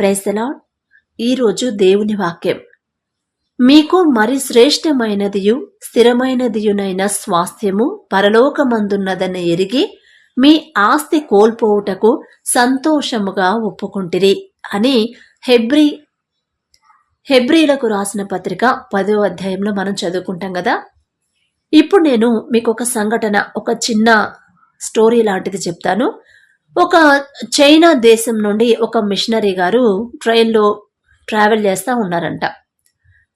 ప్రైసలా ఈరోజు దేవుని వాక్యం. మీకు మరి శ్రేష్టమైనదియు స్థిరమైనదియునైన స్వాస్థ్యము పరలోకమందున్నదని ఎరిగి మీ ఆస్తి కోల్పోవుటకు సంతోషముగా ఒప్పుకుంటిరి అని హెబ్రి హెబ్రీలకు రాసిన పత్రిక పదో అధ్యాయంలో మనం చదువుకుంటాం కదా? ఇప్పుడు నేను మీకు ఒక సంఘటన ఒక చిన్న స్టోరీ లాంటిది చెప్తాను. ఒక చైనా దేశం నుండి ఒక మిషనరీ గారు ట్రైన్లో ట్రావెల్ చేస్తూ ఉన్నారంట.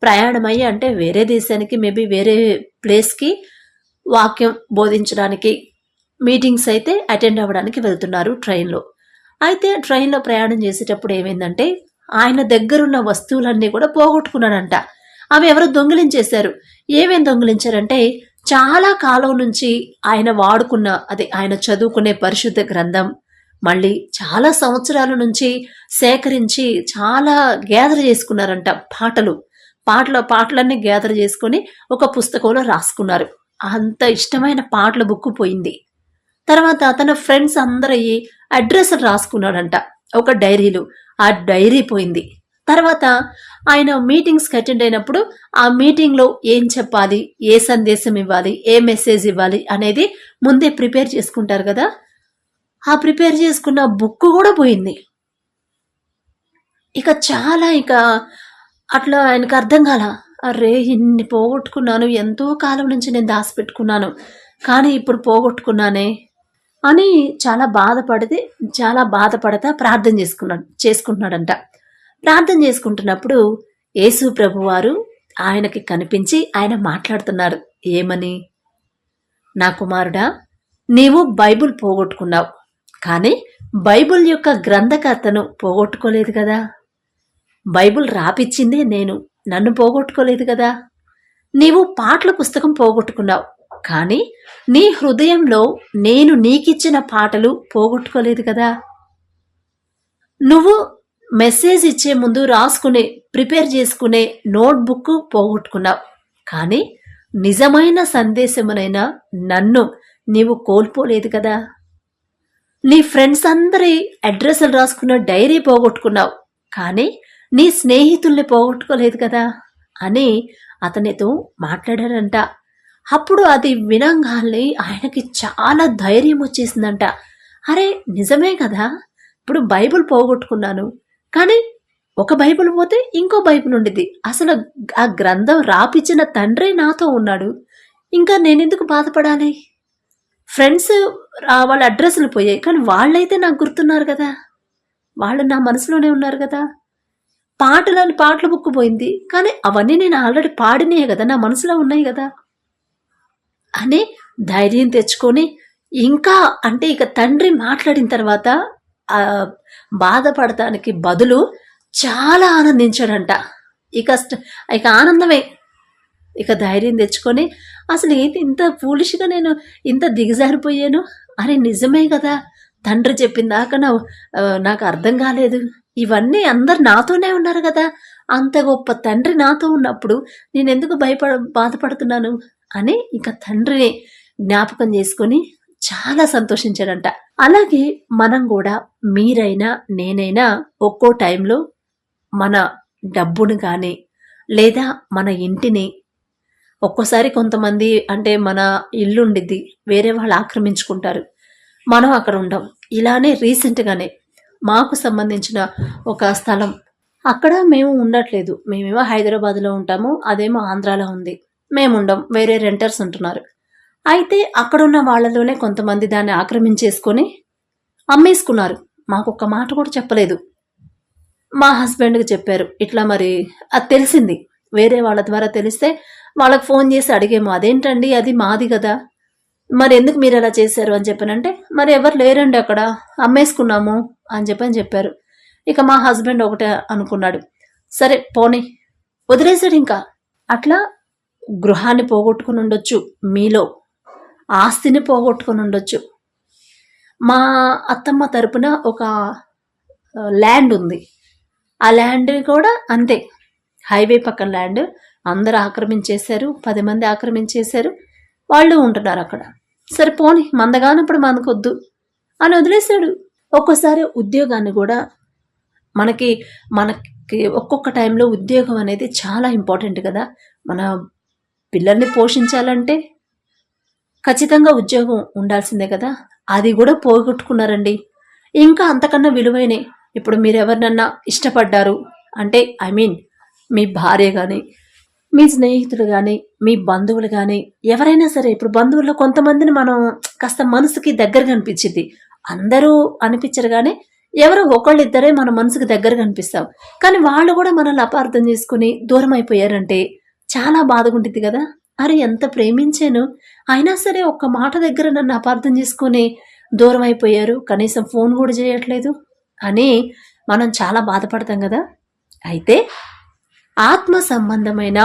ప్రయాణమయ్యి అంటే వేరే దేశానికి మేబీ వేరే ప్లేస్కి వాక్యం బోధించడానికి మీటింగ్స్ అయితే అటెండ్ అవ్వడానికి వెళ్తున్నారు ట్రైన్లో. అయితే ట్రైన్లో ప్రయాణం చేసేటప్పుడు ఏమైందంటే ఆయన దగ్గరున్న వస్తువులన్నీ కూడా పోగొట్టుకున్నాడంట అవి ఎవరు దొంగిలించేశారు. ఏమేం దొంగిలించారంటే చాలా కాలం నుంచి ఆయన వాడుకున్న అదే ఆయన చదువుకునే పరిశుద్ధ గ్రంథం మళ్ళీ చాలా సంవత్సరాల నుంచి సేకరించి చాలా గ్యాదర్ చేసుకున్నారంట పాటలు. పాటల పాటలన్నీ గ్యాదర్ చేసుకొని ఒక పుస్తకంలో రాసుకున్నారు. అంత ఇష్టమైన పాటల బుక్ పోయింది. తర్వాత తన ఫ్రెండ్స్ అందరయ్యి అడ్రస్ రాసుకున్నాడంట. ఒక డైరీలు. ఆ డైరీ పోయింది. తర్వాత ఆయన మీటింగ్స్కి అటెండ్ అయినప్పుడు ఆ మీటింగ్లో ఏం చెప్పాలి? ఏ సందేశం ఇవ్వాలి? ఏ మెసేజ్ ఇవ్వాలి? అనేది ముందే ప్రిపేర్ చేసుకుంటారు కదా. ఆ ప్రిపేర్ చేసుకున్న బుక్ కూడా పోయింది. ఇక చాలా ఇక అట్లా ఆయనకు అర్థం కాల అరే ఇన్ని పోగొట్టుకున్నాను ఎంతో కాలం నుంచి నేను దాచిపెట్టుకున్నాను కానీ ఇప్పుడు పోగొట్టుకున్నానే అని చాలా బాధపడితే చాలా బాధపడతా ప్రార్థన చేసుకున్నాడు చేసుకుంటున్నాడంట. ప్రార్థన చేసుకుంటున్నప్పుడు యేసు ప్రభువారు ఆయనకి కనిపించి ఆయన మాట్లాడుతున్నారు ఏమని? నా కుమారుడా నీవు బైబుల్ పోగొట్టుకున్నావు కానీ బైబుల్ యొక్క గ్రంథకర్తను పోగొట్టుకోలేదు కదా. బైబుల్ రాపిచ్చిందే నేను నన్ను పోగొట్టుకోలేదు కదా. నీవు పాటల పుస్తకం పోగొట్టుకున్నావు కానీ నీ హృదయంలో నేను నీకిచ్చిన పాటలు పోగొట్టుకోలేదు కదా. నువ్వు మెసేజ్ ఇచ్చే ముందు రాసుకునే ప్రిపేర్ చేసుకునే నోట్బుక్ పోగొట్టుకున్నావు కానీ నిజమైన సందేశమునైనా నన్ను నీవు కోల్పోలేదు కదా. నీ ఫ్రెండ్స్ అందరి అడ్రస్లు రాసుకున్న డైరీ పోగొట్టుకున్నావు. కానీ నీ స్నేహితుల్ని పోగొట్టుకోలేదు కదా అని అతనితో మాట్లాడారంట అప్పుడు అది వినంగానే ఆయనకి చాలా ధైర్యం వచ్చేసిందంట. అరే నిజమే కదా? ఇప్పుడు బైబిల్ పోగొట్టుకున్నాను. కానీ ఒక బైబిల్ పోతే ఇంకో బైబిల్ ఉండేది అసలు ఆ గ్రంథం రాపిచ్చిన తండ్రే నాతో ఉన్నాడు. ఇంకా నేనెందుకు బాధపడాలి? ఫ్రెండ్స్ వాళ్ళ అడ్రస్లు పోయాయి. కానీ వాళ్ళైతే నాకు గుర్తున్నారు కదా. వాళ్ళు నా మనసులోనే ఉన్నారు కదా. పాటలని పాటల బుక్ పోయింది. కానీ అవన్నీ నేను ఆల్రెడీ పాడినాయి కదా. నా మనసులో ఉన్నాయి కదా. అని ధైర్యం తెచ్చుకొని ఇంకా అంటే ఇక తండ్రి మాట్లాడిన తర్వాత బాధపడటానికి బదులు చాలా ఆనందించాడంట. ఇక ఇక ఆనందమే. ఇక ధైర్యం తెచ్చుకొని అసలు ఏంటి ఇంత పూలిష్గా నేను ఇంత దిగజారిపోయాను? అరే నిజమే కదా తండ్రి చెప్పిందాక నా నాకు అర్థం కాలేదు. ఇవన్నీ అందరు నాతోనే ఉన్నారు కదా. అంత గొప్ప తండ్రి నాతో ఉన్నప్పుడు నేను ఎందుకు భయపడ బాధపడుతున్నాను? అని ఇక తండ్రిని జ్ఞాపకం చేసుకొని చాలా సంతోషించాడంట. అలాగే మనం కూడా మీరైనా నేనైనా ఒక్కో టైంలో మన డబ్బును కానీ లేదా మన ఇంటిని ఒక్కోసారి కొంతమంది అంటే మన ఇల్లు ఉండిద్ది వేరే వాళ్ళు ఆక్రమించుకుంటారు. మనం అక్కడ ఉండం. ఇలానే రీసెంట్గానే మాకు సంబంధించిన ఒక స్థలం. అక్కడ మేము ఉండట్లేదు. మేమేమో హైదరాబాద్లో ఉంటాము అదేమో ఆంధ్రాలో ఉంది. మేము ఉండం వేరే రెంటర్స్ ఉంటున్నారు. అయితే అక్కడున్న వాళ్ళలోనే కొంతమంది దాన్ని ఆక్రమించేసుకొని అమ్మేసుకున్నారు. మాకు ఒక్క మాట కూడా చెప్పలేదు. మా హస్బెండ్కి చెప్పారు ఇట్లా మరి అది తెలిసింది. వేరే వాళ్ళ ద్వారా తెలిస్తే వాళ్ళకి ఫోన్ చేసి అడిగేమో అదేంటండి? అది మాది కదా. మరి ఎందుకు మీరు అలా చేశారు? అని చెప్పానంటే మరి ఎవరు లేరండి అక్కడ? అమ్మేసుకున్నాము. అని చెప్పని చెప్పారు. ఇక మా హస్బెండ్ ఒకటే అనుకున్నాడు. సరే పోనీ. వదిలేశాడు ఇంకా. అట్లా గృహాన్ని పోగొట్టుకుని ఉండొచ్చు మీలో ఆస్తిని పోగొట్టుకుని ఉండొచ్చు. మా అత్తమ్మ తరపున ఒక ల్యాండ్ ఉంది. ఆ ల్యాండ్ కూడా అంతే. హైవే పక్కన ల్యాండ్. అందరు ఆక్రమించేశారు పది మంది ఆక్రమించేశారు వాళ్ళు ఉంటున్నారు అక్కడ. సరే పోని మందగానప్పుడు మనకొద్దు అని వదిలేశాడు. ఒక్కోసారి ఉద్యోగాన్ని కూడా మనకి మనకి ఒక్కొక్క టైంలో ఉద్యోగం అనేది చాలా ఇంపార్టెంట్ కదా. మన పిల్లల్ని పోషించాలంటే ఖచ్చితంగా ఉద్యోగం ఉండాల్సిందే కదా. అది కూడా పోగొట్టుకున్నారండి. ఇంకా అంతకన్నా విలువైనే ఇప్పుడు మీరు ఎవరినన్నా ఇష్టపడ్డారు అంటే ఐ మీన్ మీ భార్య కానీ మీ స్నేహితులు కానీ మీ బంధువులు కానీ ఎవరైనా సరే ఇప్పుడు బంధువుల్లో కొంతమందిని మనం కాస్త మనసుకి దగ్గరగా అనిపించింది. అందరూ అనిపించరు కానీ ఎవరో ఒకళ్ళిద్దరే మన మనసుకు దగ్గరగా అనిపిస్తాం. కానీ వాళ్ళు కూడా మనల్ని అపార్థం చేసుకుని దూరం అయిపోయారంటే చాలా బాధగుంటుంది కదా. అరే ఎంత ప్రేమించాను. అయినా సరే ఒక్క మాట దగ్గర నన్ను అపార్థం చేసుకుని దూరం అయిపోయారు కనీసం ఫోన్ కూడా చేయట్లేదు అని మనం చాలా బాధపడతాం కదా. అయితే ఆత్మ సంబంధమైన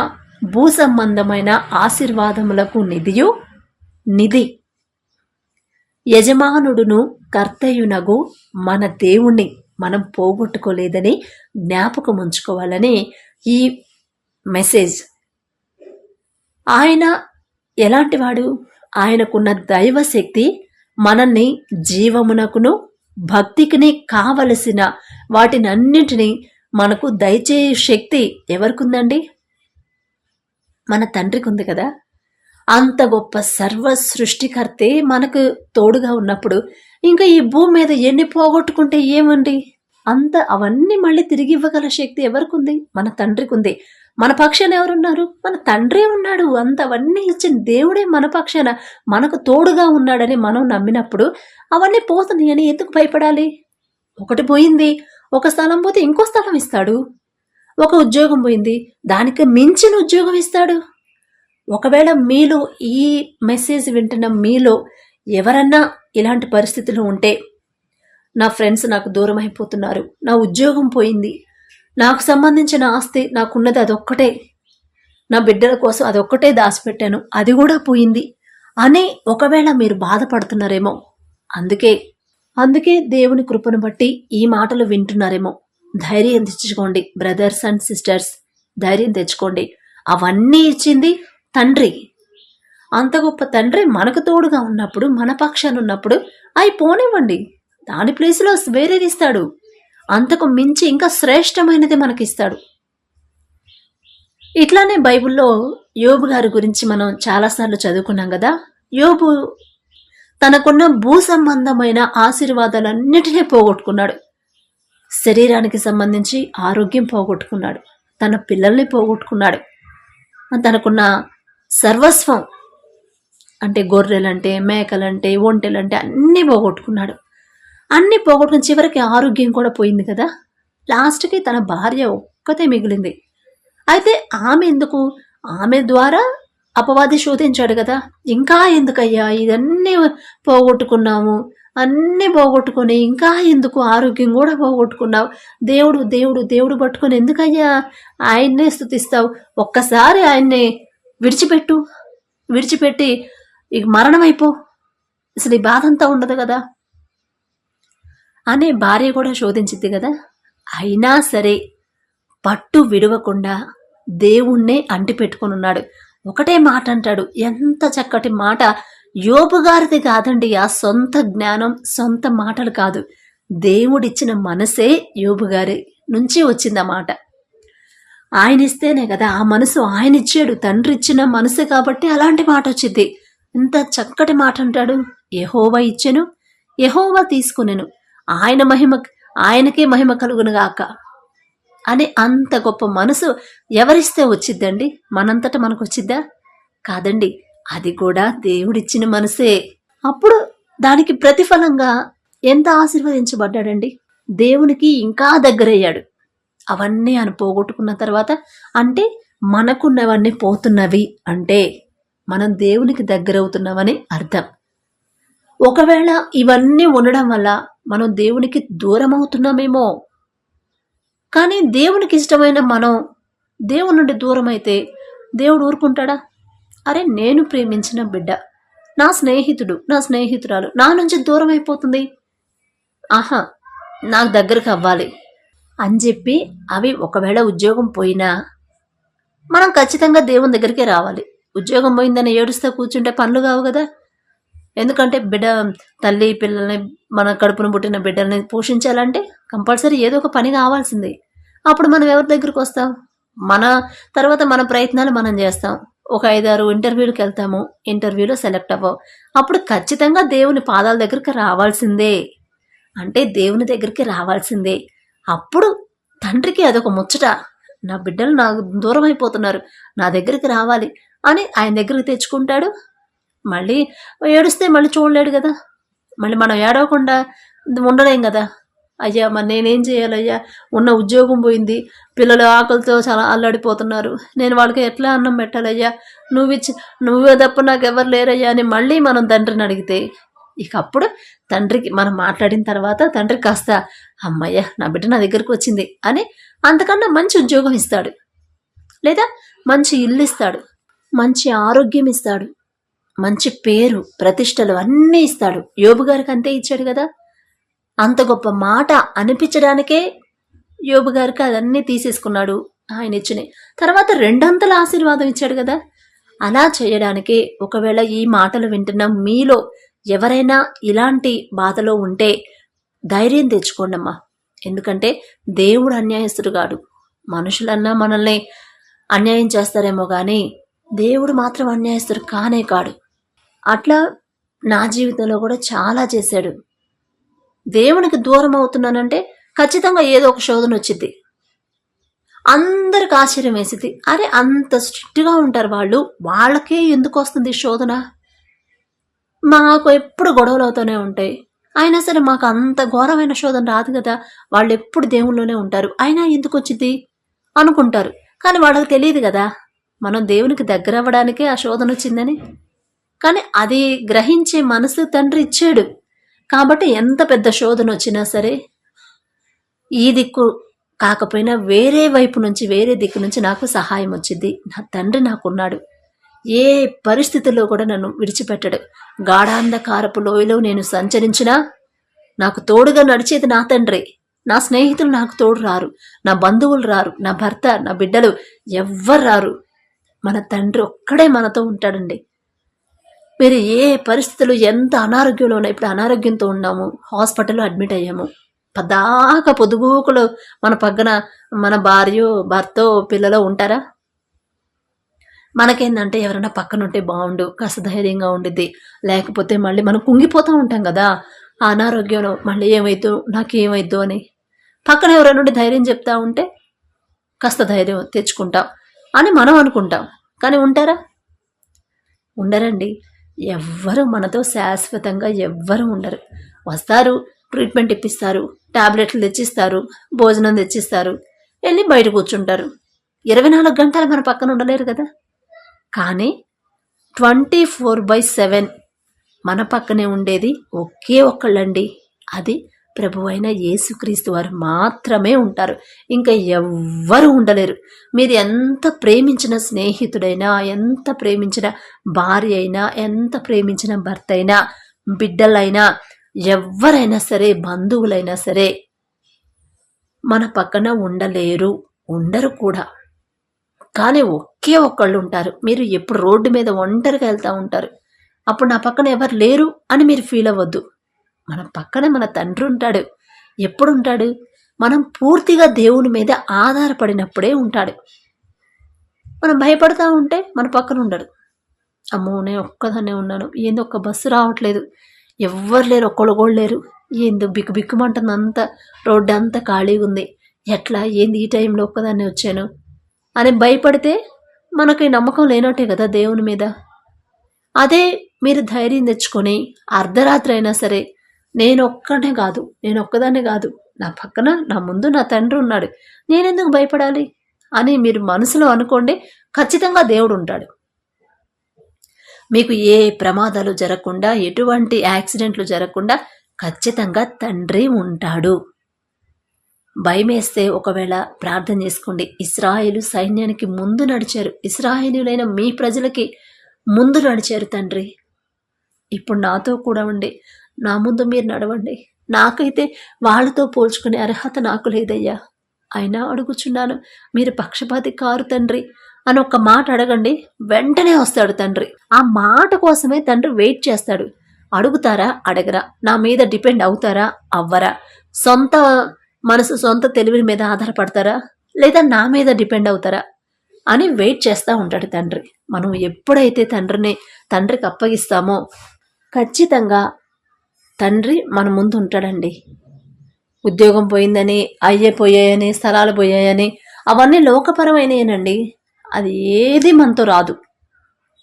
భూ సంబంధమైన ఆశీర్వాదములకు నిధియు నిధి. యజమానుడును కర్తయునగు మన దేవుణ్ణి మనం పోగొట్టుకోలేదని జ్ఞాపకం ఉంచుకోవాలని ఈ మెసేజ్. ఆయన ఎలాంటివాడు? ఆయనకున్న దైవశక్తి మనల్ని జీవమునకును భక్తికిని కావలసిన వాటినన్నింటినీ మనకు దయచేయ శక్తి ఎవరికుందండి? మన తండ్రికి ఉంది కదా. అంత గొప్ప సర్వ సృష్టికర్తే మనకు తోడుగా ఉన్నప్పుడు ఇంకా ఈ భూమి మీద ఎన్ని పోగొట్టుకుంటే ఏమండి అంత అవన్నీ మళ్ళీ తిరిగి ఇవ్వగల శక్తి ఎవరికి ఉంది మన తండ్రికి ఉంది మన పక్షాన ఎవరున్నారు? మన తండ్రే ఉన్నాడు. అంత అవన్నీ ఇచ్చిన దేవుడే మన పక్షాన మనకు తోడుగా ఉన్నాడని మనం నమ్మినప్పుడు అవన్నీ పోతున్నాయని అని ఎందుకు భయపడాలి? ఒకటి పోయింది. ఒక స్థలం పోతే ఇంకో స్థలం ఇస్తాడు. ఒక ఉద్యోగం పోయింది. దానికి మించిన ఉద్యోగం ఇస్తాడు. ఒకవేళ మీలో ఈ మెసేజ్ వింటున్న మీలో ఎవరన్నా ఇలాంటి పరిస్థితులు ఉంటే నా ఫ్రెండ్స్ నాకు దూరం అయిపోతున్నారు నా ఉద్యోగం పోయింది. నాకు సంబంధించిన ఆస్తి నాకున్నది అదొక్కటే. నా బిడ్డల కోసం అదొక్కటే దాచిపెట్టాను. అది కూడా పోయింది అని ఒకవేళ మీరు బాధపడుతున్నారేమో. అందుకే అందుకే దేవుని కృపను బట్టి ఈ మాటలు వింటున్నారేమో. ధైర్యం తెచ్చుకోండి బ్రదర్స్ అండ్ సిస్టర్స్ ధైర్యం తెచ్చుకోండి. అవన్నీ ఇచ్చింది తండ్రి. అంత గొప్ప తండ్రి మనకు తోడుగా ఉన్నప్పుడు మన పక్షాన ఉన్నప్పుడు అవి పోనివ్వండి. దాని ప్లేస్లో వేరేది ఇస్తాడు అంతకు మించి ఇంకా శ్రేష్టమైనది మనకిస్తాడు. ఇట్లానే బైబిల్లో యోబు గారి గురించి మనం చాలాసార్లు చదువుకున్నాం కదా. యోబు తనకున్న భూ సంబంధమైన ఆశీర్వాదాలన్నిటినీ పోగొట్టుకున్నాడు. శరీరానికి సంబంధించి ఆరోగ్యం పోగొట్టుకున్నాడు. తన పిల్లల్ని పోగొట్టుకున్నాడు. తనకున్న సర్వస్వం అంటే గొర్రెలంటే మేకలంటే ఒంటెలంటే అన్నీ పోగొట్టుకున్నాడు. అన్నీ పోగొట్టుకుని చివరికి ఆరోగ్యం కూడా పోయింది కదా. లాస్ట్కి తన భార్య ఒక్కతే మిగిలింది. అయితే ఆమె ఎందుకు? ఆమె ద్వారా అపవాది శోధించాడు కదా. ఇంకా ఎందుకయ్యా? ఇదన్నీ పోగొట్టుకున్నాము. అన్నీ పోగొట్టుకొని ఇంకా ఎందుకు ఆరోగ్యం కూడా పోగొట్టుకున్నావు? దేవుడు దేవుడు దేవుడు పట్టుకొని ఎందుకయ్యా ఆయన్నే స్థుతిస్తావు? ఒక్కసారి ఆయన్నే విడిచిపెట్టు విడిచిపెట్టి ఇక మరణం అయిపో అసలు ఈ బాధ అంతా ఉండదు కదా? అనే భార్య కూడా శోధించింది కదా? అయినా సరే పట్టు విడవకుండా దేవుణ్ణే అంటిపెట్టుకుని ఉన్నాడు ఒకటే మాట అంటాడు ఎంత చక్కటి మాట. యోబు గారిది కాదండి ఆ సొంత జ్ఞానం సొంత మాటలు కాదు. దేవుడిచ్చిన మనసే యోపుగారి నుంచి వచ్చిందన్నమాట. ఆయన ఇస్తేనే కదా ఆ మనసు ఆయన ఇచ్చాడు తండ్రి ఇచ్చిన మనసు కాబట్టి అలాంటి మాట వచ్చింది. ఎంత చక్కటి మాట అంటాడు యహోవా ఇచ్చెను యహోవా తీసుకునేను. ఆయన మహిమ ఆయనకే మహిమ కలుగునుగాక అని అంత గొప్ప మనసు ఎవరిస్తే వచ్చిద్దండి? మనంతట మనకు వచ్చిద్దా కాదండి. అది కూడా దేవుడిచ్చిన మనసే. అప్పుడు దానికి ప్రతిఫలంగా ఎంత ఆశీర్వదించబడ్డాడండి? దేవునికి ఇంకా దగ్గరయ్యాడు. అవన్నీ ఆయన పోగొట్టుకున్న తర్వాత అంటే మనకున్నవన్నీ పోతున్నవి అంటే మనం దేవునికి దగ్గరవుతున్నామని అర్థం. ఒకవేళ ఇవన్నీ ఉండడం వల్ల మనం దేవునికి దూరం అవుతున్నామేమో కానీ దేవునికి ఇష్టమైన మనం దేవుని నుండి దూరం అయితే దేవుడు ఊరుకుంటాడా? అరే నేను ప్రేమించిన బిడ్డ. నా స్నేహితుడు నా స్నేహితురాలు నా నుంచి దూరం అయిపోతుంది. ఆహా నాకు దగ్గరకు అవ్వాలి. అని చెప్పి అవి ఒకవేళ ఉద్యోగం పోయినా మనం ఖచ్చితంగా దేవుని దగ్గరికే రావాలి. ఉద్యోగం పోయిందని ఏడుస్తే కూర్చుంటే పనులు కావు కదా. ఎందుకంటే బిడ్డ తల్లి పిల్లల్ని మన కడుపును పుట్టిన బిడ్డల్ని పోషించాలంటే కంపల్సరీ ఏదో ఒక పని కావాల్సిందే. అప్పుడు మనం ఎవరి దగ్గరికి వస్తాం? మన తర్వాత మన ప్రయత్నాలు మనం చేస్తాం. ఒక ఐదారు ఇంటర్వ్యూలకు వెళ్తాము. ఇంటర్వ్యూలో సెలెక్ట్ అవ్వవు. అప్పుడు ఖచ్చితంగా దేవుని పాదాల దగ్గరికి రావాల్సిందే. అంటే దేవుని దగ్గరికి రావాల్సిందే. అప్పుడు తండ్రికి అదొక ముచ్చట. నా బిడ్డలు నాకు దూరం అయిపోతున్నారు. నా దగ్గరికి రావాలి అని ఆయన దగ్గరికి తెచ్చుకుంటాడు. మళ్ళీ ఏడుస్తే మళ్ళీ చూడలేడు కదా. మళ్ళీ మనం ఏడవకుండా ఉండలేం కదా. అయ్యా మరి నేనేం చేయాలయ్యా? ఉన్న ఉద్యోగం పోయింది. పిల్లలు ఆకలితో చాలా అల్లాడిపోతున్నారు. నేను వాళ్ళకి ఎట్లా అన్నం పెట్టాలయ్యా? నువ్వు ఇచ్చి నువ్వే తప్ప నాకు ఎవరు లేరయ్యా అని మళ్ళీ మనం తండ్రిని అడిగితే ఇక అప్పుడు తండ్రికి మనం మాట్లాడిన తర్వాత తండ్రికి కాస్త అమ్మయ్య నా బిడ్డ నా దగ్గరికి వచ్చింది అని అంతకన్నా మంచి ఉద్యోగం ఇస్తాడు. లేదా మంచి ఇల్లు ఇస్తాడు. మంచి ఆరోగ్యం ఇస్తాడు. మంచి పేరు ప్రతిష్టలు అన్నీ ఇస్తాడు. యోబు గారికి అంతే ఇచ్చాడు కదా. అంత గొప్ప మాట అనిపించడానికే యోబు గారికి అదన్నీ తీసేసుకున్నాడు ఆయన ఇచ్చిన. తర్వాత రెండంతల ఆశీర్వాదం ఇచ్చాడు కదా. అలా చేయడానికి ఒకవేళ ఈ మాటలు వింటున్న మీలో ఎవరైనా ఇలాంటి బాధలో ఉంటే ధైర్యం తెచ్చుకోండమ్మా. ఎందుకంటే దేవుడు అన్యాయస్తుడు కాడు. మనుషులన్నా మనల్ని అన్యాయం చేస్తారేమో కానీ దేవుడు మాత్రం అన్యాయస్తుడు కానే కాడు. అట్లా నా జీవితంలో కూడా చాలా చేశాడు. దేవునికి దూరం అవుతున్నానంటే ఖచ్చితంగా ఏదో ఒక శోధన వచ్చింది అందరికి ఆశ్చర్యం వేసింది అరే అంత స్ట్రిక్ట్గా ఉంటారు వాళ్ళు. వాళ్ళకే ఎందుకు వస్తుంది శోధన? మాకు ఎప్పుడు గొడవలు అవుతూనే ఉంటాయి. అయినా సరే మాకు అంత ఘోరమైన శోధన రాదు కదా. వాళ్ళు ఎప్పుడు దేవుల్లోనే ఉంటారు. అయినా ఎందుకు వచ్చింది అనుకుంటారు. కానీ వాళ్ళకి తెలియదు కదా. మనం దేవునికి దగ్గర అవ్వడానికే ఆ శోధన వచ్చిందని. కానీ అది గ్రహించే మనసు తండ్రి ఇచ్చాడు. కాబట్టి ఎంత పెద్ద శోధన వచ్చినా సరే ఈ దిక్కు కాకపోయినా వేరే వైపు నుంచి వేరే దిక్కు నుంచి నాకు సహాయం వచ్చింది. నా తండ్రి నాకున్నాడు. ఏ పరిస్థితుల్లో కూడా నన్ను విడిచిపెట్టడు. గాఢాంధకారపు లోయలో నేను సంచరించినా నాకు తోడుగా నడిచేది నా తండ్రి. నా స్నేహితులు నాకు తోడు రారు. నా బంధువులు రారు. నా భర్త నా బిడ్డలు ఎవ్వరు రారు. మన తండ్రి ఒక్కడే మనతో ఉంటాడండి. మీరు ఏ పరిస్థితులు ఎంత అనారోగ్యంలో ఉన్నాయి ఇప్పుడు అనారోగ్యంతో ఉన్నాము హాస్పిటల్లో అడ్మిట్ అయ్యాము. పదాక పొదుగుకులు మన పక్కన మన భార్య భర్త పిల్లలో ఉంటారా? మనకేందంటే ఎవరైనా పక్కన ఉంటే బాగుండు కాస్త ధైర్యంగా ఉండిద్ది. లేకపోతే మళ్ళీ మనం కుంగిపోతూ ఉంటాం కదా ఆ అనారోగ్యంలో మళ్ళీ ఏమైద్దో నాకేమైద్దో అని. పక్కన ఎవరైనా ఉండి ధైర్యం చెప్తా ఉంటే కాస్త ధైర్యం తెచ్చుకుంటాం అని మనం అనుకుంటాం. కానీ ఉంటారా? ఉండరండి. ఎవ్వరు మనతో శాశ్వతంగా ఎవ్వరు ఉండరు. వస్తారు ట్రీట్మెంట్ ఇప్పిస్తారు టాబ్లెట్లు తెచ్చిస్తారు భోజనం తెచ్చిస్తారు వెళ్ళి బయట కూర్చుంటారు. ఇరవై నాలుగు గంటలు మన పక్కన ఉండలేరు కదా. కానీ ట్వంటీ ఫోర్ బై సెవెన్ మన పక్కనే ఉండేది ఒకే ఒక్కళ్ళండి. అది ప్రభు అయిన యేసుక్రీస్తు వారు మాత్రమే ఉంటారు. ఇంకా ఎవ్వరు ఉండలేరు. మీరు ఎంత ప్రేమించిన స్నేహితుడైనా ఎంత ప్రేమించిన భార్య అయినా ఎంత ప్రేమించిన భర్త అయినా బిడ్డలైనా ఎవరైనా సరే బంధువులైనా సరే మన పక్కన ఉండలేరు ఉండరు కూడా. కానీ ఒకే ఒక్కళ్ళు ఉంటారు. మీరు ఎప్పుడు రోడ్డు మీద ఒంటరిగా వెళ్తూ ఉంటారు. అప్పుడు నా పక్కన ఎవరు లేరు అని మీరు ఫీల్ అవ్వద్దు. మన పక్కన మన తండ్రి ఉంటాడు. ఎప్పుడు ఉంటాడు మనం పూర్తిగా దేవుని మీద ఆధారపడినప్పుడే ఉంటాడు. మనం భయపడతా ఉంటే మన పక్కన ఉండడు. అమ్మో నేను ఒక్కదాన్నే ఉన్నాను. ఏంది ఒక్క బస్సు రావట్లేదు. ఎవ్వరు లేరు ఒక్కళ్ళు కూడా లేరు. ఏందో బిక్కు బిక్కుమంటుంది అంత రోడ్డు అంతా ఖాళీగా ఉంది. ఎట్లా? ఏంది ఈ టైంలో ఒక్కదాన్నే వచ్చాను? అని భయపడితే మనకి నమ్మకం లేనట్టే కదా దేవుని మీద. అదే మీరు ధైర్యం తెచ్చుకొని అర్ధరాత్రి అయినా సరే నేను ఒక్కనే కాదు నేను ఒక్కదాన్నే కాదు. నా పక్కన నా ముందు నా తండ్రి ఉన్నాడు. నేనెందుకు భయపడాలి? అని మీరు మనసులో అనుకోండి ఖచ్చితంగా దేవుడు ఉంటాడు. మీకు ఏ ప్రమాదాలు జరగకుండా ఎటువంటి యాక్సిడెంట్లు జరగకుండా ఖచ్చితంగా తండ్రి ఉంటాడు. భయమేస్తే ఒకవేళ ప్రార్థన చేసుకోండి. ఇస్రాయేలు సైన్యానికి ముందు నడిచారు. ఇస్రాయేలులైన మీ ప్రజలకి ముందు నడిచారు తండ్రి. ఇప్పుడు నాతో కూడా ఉండి నా ముందు మీరు నడవండి. నాకైతే వాళ్ళతో పోల్చుకునే అర్హత నాకు లేదయ్యా. అయినా అడుగుచున్నాను మీరు పక్షపాతి కారు తండ్రి అని ఒక మాట అడగండి వెంటనే వస్తాడు తండ్రి. ఆ మాట కోసమే తండ్రి వెయిట్ చేస్తాడు. అడుగుతారా? అడగరా. నా మీద డిపెండ్ అవుతారా? అవ్వరా. సొంత మనసు సొంత తెలివి మీద ఆధారపడతారా? లేదా నా మీద డిపెండ్ అవుతారా? అని వెయిట్ చేస్తూ ఉంటాడు తండ్రి. మనం ఎప్పుడైతే తండ్రిని తండ్రికి అప్పగిస్తామో ఖచ్చితంగా తండ్రి మన ముందు ఉంటాడండి. ఉద్యోగం పోయిందని అయ్యే పోయాయని స్థలాలు పోయాయని అవన్నీ లోకపరమైనయేనండి. అది ఏది మనతో రాదు.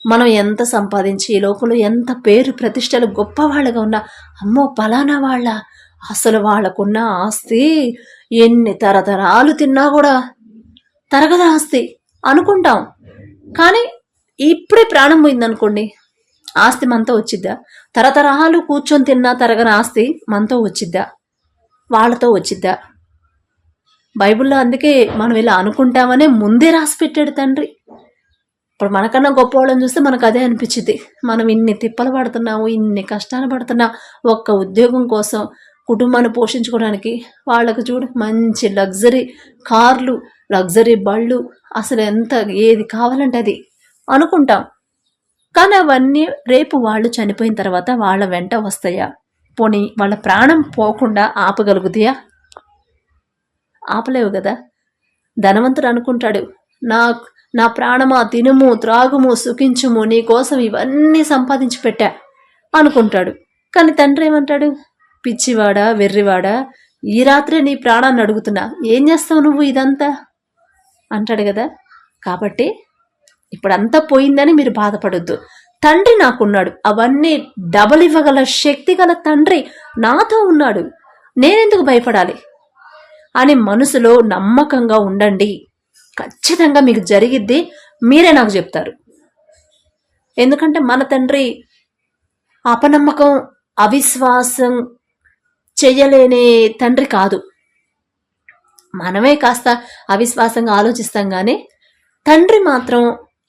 మనం ఎంత సంపాదించి ఈ లోకంలో ఎంత పేరు ప్రతిష్టలు గొప్పవాళ్ళగా ఉన్నా అమ్మో పలానా వాళ్ళ అసలు వాళ్ళకున్న ఆస్తి ఎన్ని తరతరాలు తిన్నా కూడా తరగదు ఆస్తి అనుకుంటాం. కానీ ఇప్పుడే ప్రాణం పోయిందనుకోండి ఆస్తి మనతో వచ్చిద్దా? తరతరాలు కూర్చొని తిన్నా తరగని ఆస్తి మనతో వచ్చిద్దా? వాళ్ళతో వచ్చిద్దా? బైబిల్లో అందుకే మనం ఇలా అనుకుంటామనే ముందే రాసి పెట్టాడు తండ్రి. ఇప్పుడు మనకన్నా గొప్ప వాళ్ళని చూస్తే మనకు అదే అనిపించింది మనం ఇన్ని తిప్పలు పడుతున్నాము ఇన్ని కష్టాలు పడుతున్నా. ఒక్క ఉద్యోగం కోసం కుటుంబాన్ని పోషించుకోవడానికి వాళ్ళకు చూడు మంచి లగ్జరీ కార్లు లగ్జరీ బళ్ళు అసలు ఎంత ఏది కావాలంటే అది అనుకుంటాం. కానీ అవన్నీ రేపు వాళ్ళు చనిపోయిన తర్వాత వాళ్ళ వెంట వస్తాయా? పోనీ వాళ్ళ ప్రాణం పోకుండా ఆపగలుగుతాయా? ఆపలేవు కదా ధనవంతుడు అనుకుంటాడు నా నా ప్రాణమా తినుము త్రాగుము సుఖించుము నీ కోసం ఇవన్నీ సంపాదించి పెట్టా అనుకుంటాడు. కానీ తండ్రి ఏమంటాడు? పిచ్చివాడా వెర్రివాడా ఈ రాత్రే నీ ప్రాణాన్ని అడుగుతున్నా ఏం చేస్తావు నువ్వు ఇదంతా? అంటాడు కదా కాబట్టి ఇప్పుడంతా పోయిందని మీరు బాధపడొద్దు. తండ్రి నాకున్నాడు. అవన్నీ డబల్ ఇవ్వగల శక్తి గల తండ్రి నాతో ఉన్నాడు. నేనెందుకు భయపడాలి? అని మనసులో నమ్మకంగా ఉండండి. ఖచ్చితంగా మీకు జరిగిద్ది మీరే నాకు చెప్తారు. ఎందుకంటే మన తండ్రి అపనమ్మకం అవిశ్వాసం చెయ్యలేని తండ్రి కాదు. మనమే కాస్త అవిశ్వాసంగా ఆలోచిస్తాం కానీ తండ్రి మాత్రం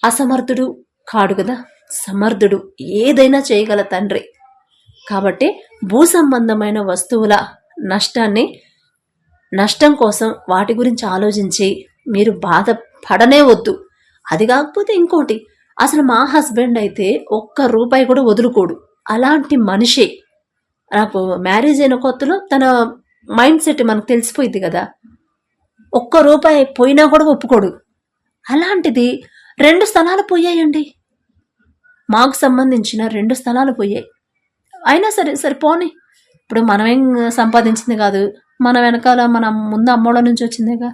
అసమర్థుడు కాడు కదా. సమర్థుడు ఏదైనా చేయగల తండ్రి. కాబట్టి భూ సంబంధమైన వస్తువుల నష్టాన్ని నష్టం కోసం వాటి గురించి ఆలోచించి మీరు బాధపడనే వద్దు. అది కాకపోతే ఇంకోటి అసలు మా హస్బెండ్ అయితే ఒక్క రూపాయి కూడా వదులుకోడు. అలాంటి మనిషి. నాకు మ్యారేజ్ అయిన కొత్తలో తన మైండ్ సెట్ మనకు తెలిసిపోయింది కదా. ఒక్క రూపాయి పోయినా కూడా ఒప్పుకోడు. అలాంటిది రెండు స్థలాలు పోయాయండి. మాకు సంబంధించిన రెండు స్థలాలు పోయాయి. అయినా సరే సరే పోనీ. ఇప్పుడు మనమేం సంపాదించింది కాదు. మన వెనకాల మన ముందు అమ్మోళ్ళ నుంచి వచ్చిందేగా?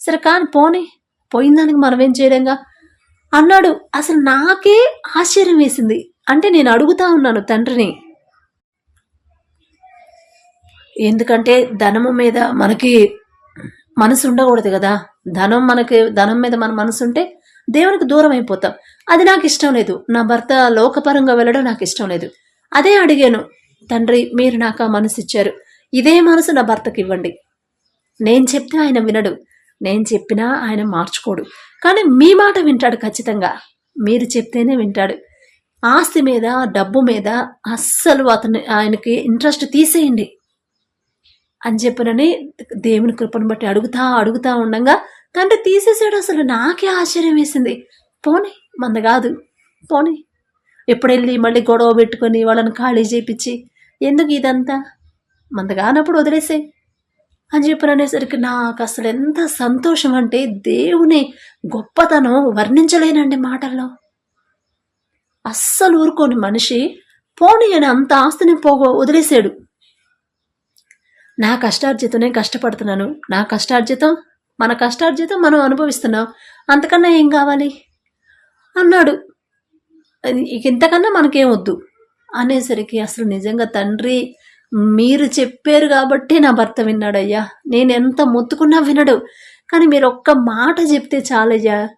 సరే కానీ పోనీ. పోయిన దానికి మనమేం చేయలేంగా? అన్నాడు. అసలు నాకే ఆశ్చర్యం వేసింది. అంటే నేను అడుగుతా ఉన్నాను తండ్రిని. ఎందుకంటే ధనము మీద మనకి మనసు ఉండకూడదు కదా. ధనం మనకి ధనం మీద మన మనసు ఉంటే దేవునికి దూరం అయిపోతాం. అది నాకు ఇష్టం లేదు. నా భర్త లోకపరంగా వెళ్ళడం నాకు ఇష్టం లేదు. అదే అడిగాను తండ్రి మీరు నాకు ఆ మనసు ఇచ్చారు. ఇదే మనసు నా భర్తకి ఇవ్వండి. నేను చెప్తే ఆయన వినడు. నేను చెప్పినా ఆయన మార్చుకోడు. కానీ మీ మాట వింటాడు ఖచ్చితంగా. మీరు చెప్తేనే వింటాడు. ఆస్తి మీద డబ్బు మీద అస్సలు అతను ఆయనకి ఇంట్రెస్ట్ తీసేయండి. అని చెప్పినని దేవుని కృపను బట్టి అడుగుతా అడుగుతా ఉండగా తండ్రి తీసేసాడు అసలు నాకే ఆశ్చర్యం వేసింది. పోనీ మంద కాదు. పోనీ. ఎప్పుడెళ్ళి మళ్ళీ గొడవ పెట్టుకొని వాళ్ళని ఖాళీ చేపించి ఎందుకు ఇదంతా? మంద కానప్పుడు వదిలేసే అని చెప్పి అనేసరికి నాకు అసలు ఎంత సంతోషం అంటే దేవుని గొప్పతనం వర్ణించలేనండి మాటల్లో. అస్సలు ఊరుకోని మనిషి పోనీ అని అంత ఆస్తిని పోగో వదిలేశాడు నా కష్టార్జితనే కష్టపడుతున్నాను. నా కష్టార్జితం మన కష్టార్జితం మనం అనుభవిస్తున్నాం. అంతకన్నా ఏం కావాలి? అన్నాడు. ఇంతకన్నా మనకేం వద్దు. అనేసరికి అసలు నిజంగా తండ్రి మీరు చెప్పారు కాబట్టి నా భర్త విన్నాడయ్యా. నేను ఎంత మొత్తుకున్నా వినడు. కానీ మీరు ఒక్క మాట చెప్తే చాలయ్యా.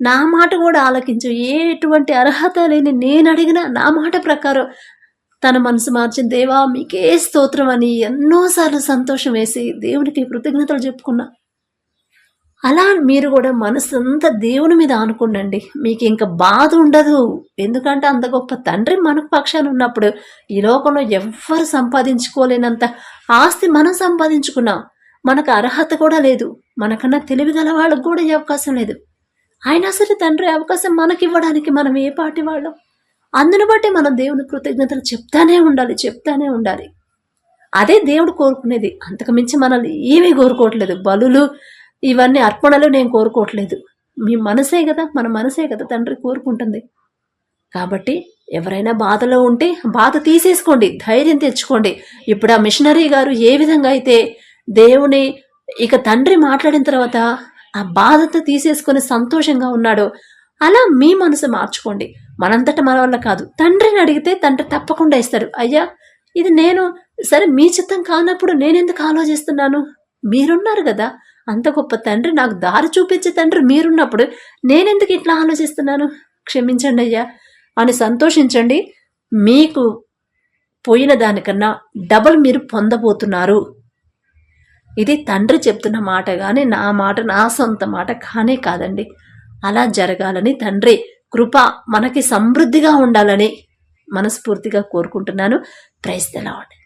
నా మాట కూడా ఆలకించు. ఎటువంటి అర్హత లేని నేను అడిగిన నా మాట ప్రకారం తన మనసు మార్చిన దేవా మీకే స్తోత్రం అని ఎన్నోసార్లు సంతోషం వేసి దేవునికి కృతజ్ఞతలు చెప్పుకున్నా. అలా మీరు కూడా మనసు అంతా దేవుని మీద ఆనుకోండి మీకు ఇంకా బాధ ఉండదు. ఎందుకంటే అంత గొప్ప తండ్రి మనకు పక్షాన ఉన్నప్పుడు ఈ లోకంలో ఎవ్వరు సంపాదించుకోలేనంత ఆస్తి మనం సంపాదించుకున్నాం. మనకు అర్హత కూడా లేదు. మనకన్నా తెలివి గల వాళ్ళకు కూడా ఈ అవకాశం లేదు. అయినా సరే తండ్రి అవకాశం మనకి ఇవ్వడానికి మనం ఏ పాటి వాళ్ళం? అందును బట్టి మనం దేవుని కృతజ్ఞతలు చెప్తానే ఉండాలి చెప్తానే ఉండాలి. అదే దేవుడు కోరుకునేది. అంతకు మించి మనల్ని ఏమీ కోరుకోవట్లేదు. బలులు ఇవన్నీ అర్పణలు నేను కోరుకోవట్లేదు. మీ మనసే కదా మన మనసే కదా తండ్రి కోరుకుంటుంది. కాబట్టి ఎవరైనా బాధలో ఉంటే బాధ తీసేసుకోండి ధైర్యం తెచ్చుకోండి. ఇప్పుడు ఆ మిషనరీ గారు ఏ విధంగా అయితే దేవుని ఇక తండ్రి మాట్లాడిన తర్వాత ఆ బాధతో తీసేసుకొని సంతోషంగా ఉన్నాడో అలా మీ మనసు మార్చుకోండి. మనంతట మన వల్ల కాదు. తండ్రిని అడిగితే తండ్రి తప్పకుండా ఇస్తారు. అయ్యా ఇది నేను సరే మీ చిత్తం కానప్పుడు నేనెందుకు ఆలోచిస్తున్నాను? మీరున్నారు కదా అంత గొప్ప తండ్రి నాకు దారి చూపించే తండ్రి మీరున్నప్పుడు నేనెందుకు ఇట్లా ఆలోచిస్తున్నాను? క్షమించండి అయ్యా. అని సంతోషించండి. మీకు పోయిన దానికన్నా డబల్ మీరు పొందబోతున్నారు. ఇది తండ్రి చెప్తున్న మాట కానీ నా మాట నా సొంత మాట కానే కాదండి. అలా జరగాలని తండ్రి కృప మనకి సమృద్ధిగా ఉండాలని మనస్ఫూర్తిగా కోరుకుంటున్నాను. ప్రైజ్ తెలవండి